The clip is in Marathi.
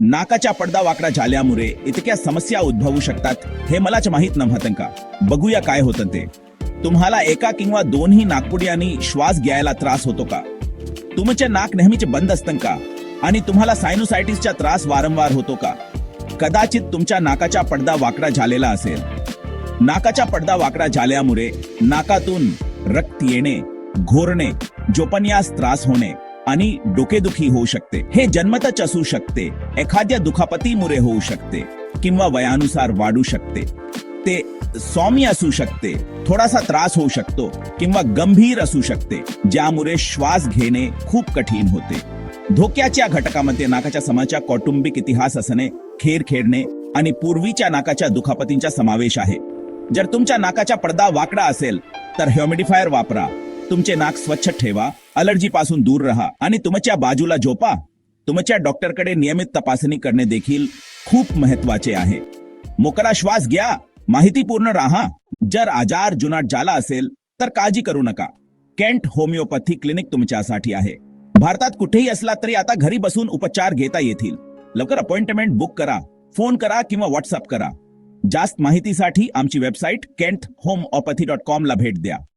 नाकाच्या पडदा वाकडा झाल्यामुळे इतक्या समस्या उद्भवू शकतात हे मलाच माहीत नव्हतं का? बघूया काय होतं ते. तुम्हाला एका किंवा दोन्ही नागपुड्यांनी श्वास घ्यायला त्रास होतो का? तुमचे नाक नेहमीचे बंद असतं का? आणि तुम्हाला सायनोसायटिसचा त्रास वारंवार होतो का? कदाचित तुमच्या नाकाचा पडदा वाकडा झालेला असेल. नाकाचा पडदा वाकडा झाल्यामुळे नाकातून रक्त येणे घोरणे जोपन्यास त्रास होणे आणि डोकेदुखी होऊ शकते. हे जन्मतच असू शकते. एखाद्या दुखापतीमुळे होऊ शकते किंवा वयानुसार वाढू शकते. ते सौम्य असू शकते थोडासा त्रास होऊ शकतो किंवा गंभीर असू शकते ज्यामुळे श्वास घेणे खूप कठीण होते. धोक्याच्या घटकामध्ये नाकाच्या समाच्या कौटुंबिक इतिहास असणे खेर खेळणे आणि पूर्वीच्या नाकाच्या दुखापतींचा समावेश आहे. जर तुमच्या नाकाचा पडदा वाकडा असेल तर ह्युमिडिफायर वापरा. तुमचे नाक स्वच्छ ठेवा अलर्जी पासून दूर राहा आणि तुमच्या बाजूला झोपा. तुमच्या डॉक्टरकडे नियमित तपासणी करणे देखील खूप महत्त्वाचे आहे. मोकळा श्वास घ्या माहितीपूर्ण राहा. जर आजार जुनाट झाला असेल तर काळजी करू नका. केंट होमिओपॅथी क्लिनिक तुमच्यासाठी आहे. भारतात कुठेही असला तरी आता घरी बसून उपचार घेता येतील. लवकर अपॉइंटमेंट बुक करा फोन करा किंवा व्हॉट्सअप करा. जास्त माहितीसाठी आमची website Kent homoeopathy dot com ला भेट द्या.